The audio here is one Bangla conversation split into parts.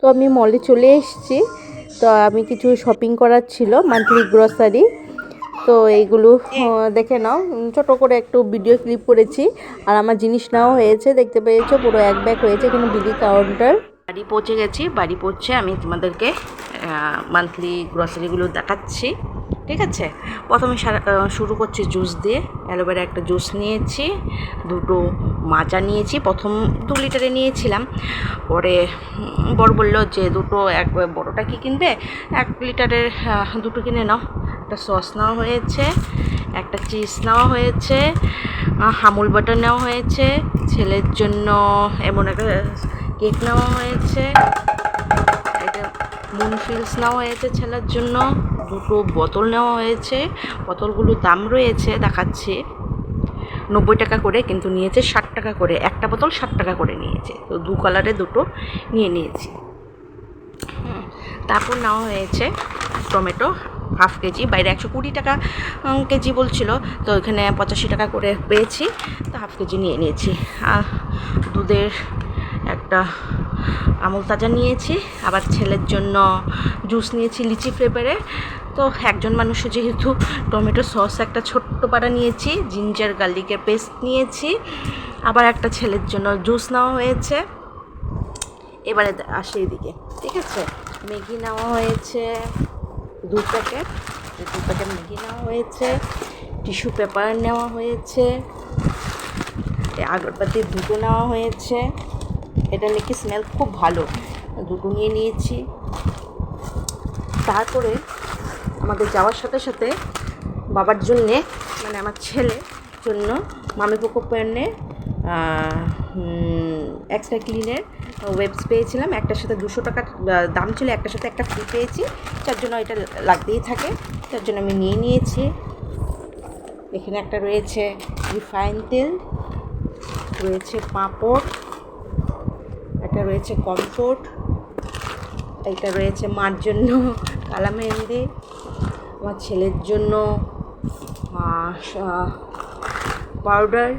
তো আমি মলে চলে এসেছি। তো আমি কিছু শপিং করার ছিল মান্থলি গ্রসারি তো এইগুলো দেখে নাও। ছোট করে একটু ভিডিও ক্লিপ করেছি। আর আমার জিনিস নেওয়া হয়েছে, দেখতে পেয়েছ, পুরো এক ব্যাগ হয়েছে এখানে বিলি কাউন্টার বাড়ি পৌঁছে গেছি, বাড়ি পৌঁছে আমি তোমাদেরকে মান্থলি গ্রসারিগুলো দেখাচ্ছি। ঠিক আছে? প্রথমে শুরু করছি জুস দিয়ে। অ্যালোভেরা একটা জুস নিয়েছি, দুটো মাজা নিয়েছি, প্রথম দু লিটারে নিয়েছিলাম। পরে বড় বলল যে, দুটো এক বড়টা কি কিনবে, এক লিটারের দুটো কিনে নাও। একটা সস নেওয়া হয়েছে, একটা চিজ নেওয়া হয়েছে হামুল বাটার নেওয়া হয়েছে, ছেলের জন্য এমন একটা কেক নেওয়া হয়েছে মুনফিলস নেওয়া হয়েছে ছেলের জন্য, দুটো বোতল নেওয়া হয়েছে, বোতলগুলোর দাম রয়েছে, দেখাচ্ছি। নব্বই টাকা করে, কিন্তু নিয়েছে ষাট টাকা করে। একটা বোতল ষাট টাকা করে নিয়েছে। তো দু কালারে দুটো নিয়ে নিয়েছি। তারপর নেওয়া হয়েছে টমেটো হাফ কেজি। বাইরে একশো কুড়ি টাকা কেজি বলছিল। তো ওইখানে পঁচাশি টাকা করে পেয়েছি। তো হাফ কেজি নিয়ে নিয়েছি। দুধের একটা আমুল তাজা নিয়েছি। আবার ছেলের জন্য জুস নিয়েছি, লিচি ফ্লেভারে তো একজন মানুষ যেহেতু টমেটো সস একটা ছোট্ট পাড়া নিয়েছি, জিঞ্জার গার্লিকের পেস্ট নিয়েছি, আবার একটা ছেলের জন্য জুস নেওয়া হয়েছে। এবারে আসি এদিকে, ঠিক আছে? ম্যাগি নেওয়া হয়েছে, দু প্যাকেট দু প্যাকেট ম্যাগি নেওয়া হয়েছে, টিস্যু পেপার নেওয়া হয়েছে আগরবাতি দুটো নেওয়া হয়েছে। এটা নাকি স্মেল খুব ভালো। দুটো নিয়ে নিয়েছি। তারপরে আমাদের যাওয়ার সাথে সাথে বাবার জন্যে মানে আমার ছেলের জন্য মামি পোকো প্যান্টের এক্সট্রা ক্লিনের ওয়েবস পেয়েছিলাম। একটার সাথে দুশো টাকা দাম ছিল, একটার সাথে একটা ফ্রি পেয়েছি। যার জন্য এটা লাগতেই থাকে। তার জন্য আমি নিয়ে নিয়েছি। এখানে একটা রয়েছে রিফাইন তেল, রয়েছে পাঁপড়, একটা রয়েছে কমফোর্ট একটা রয়েছে মার জন্য কালা মেহেন্দি আমার ছেলের জন্য পাউডার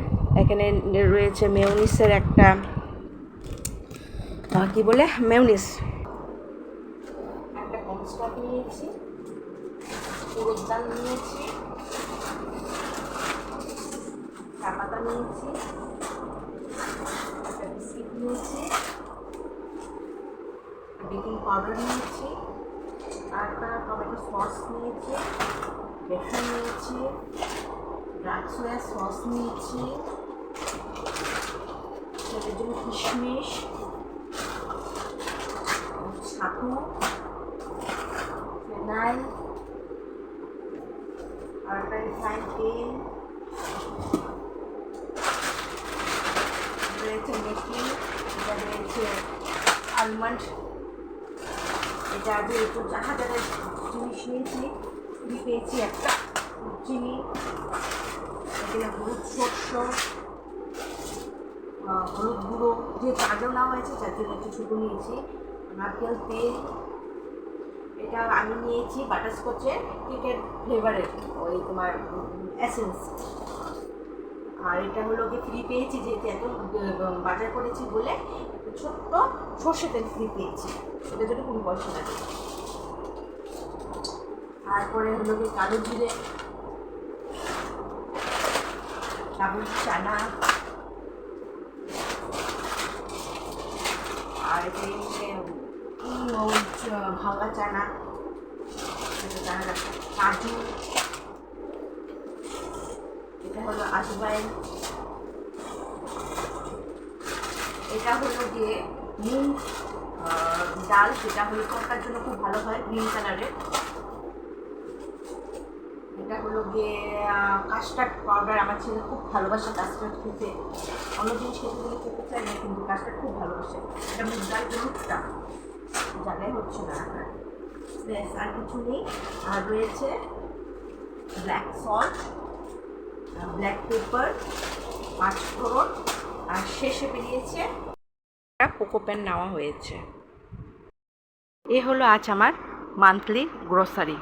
এখানে রয়েছে মেউনিসের একটা কি বলে? মেউনিস একটা কনস্টার্ট নিয়েছি উড়দ নিয়েছি, চা পাতা নিয়েছি, একটা বিস্কিট নিয়েছি বেকিং পাউডার নিয়েছি। একটা টমেটো সস নিয়েছি বেসন নিয়েছি ব্ল্যাক সোয়া সস নিয়েছি ছেলের জন্য কিশমিশ, ছাতু, ফেনাইল আর একটা রিফাইন তেল, রয়েছে মেথি রয়েছে আলমন্ড এটা যেহেতু যাহা যাদের জিনিস নিয়েছি আমি পেয়েছি একটা চিনি এখানে হলুদ শস্য হলুদ গুঁড়ো যেহেতু আগেও নেওয়া হয়েছে যার জন্য একটু ছোটো নিয়েছি, নারকেল, তেল, এটা আমি নিয়েছি, বাটারস্কচের, কেকের ফ্লেভারের ওই তোমার এসেন্স আর এটা হলো কি ফ্রি পেয়েছি, যেহেতু এত বাজার করেছি বলে ছোট্ট সর্ষে তেল ফ্রি পেয়েছি। সেটার জন্য কোনো পয়সা লাগে তারপরে হলো কি কালো জিরে সাবুত চানা, আর চ- ভাঙা চানা কাজু হলো আজবাইন এটা হলো গিয়ে মুগ ডাল, সেটা হলো তরকার জন্য খুব ভালো হয় গ্রিন কালারের। এটা হলো গিয়ে কাস্টার্ড পাউডার আমার ছেলে খুব ভালোবাসে কাস্টার্ড খেতে। অন্য জিনিস খেতে গেলে খেতে চাই না কিন্তু কাস্টার্ড খুব ভালোবাসে। এটা মুগ ডাল হলুদটা জায়গায় হচ্ছে না ব্যাস, আর কিছু নেই। আর রয়েছে ব্ল্যাক সল্ট ব্ল্যাক পেপার, পাঁচ ফোড়ন, আর শেষে বেরিয়েছে কোকো প্যান নেওয়া হয়েছে। এ হলো আজ আমার মান্থলি গ্রোসারি।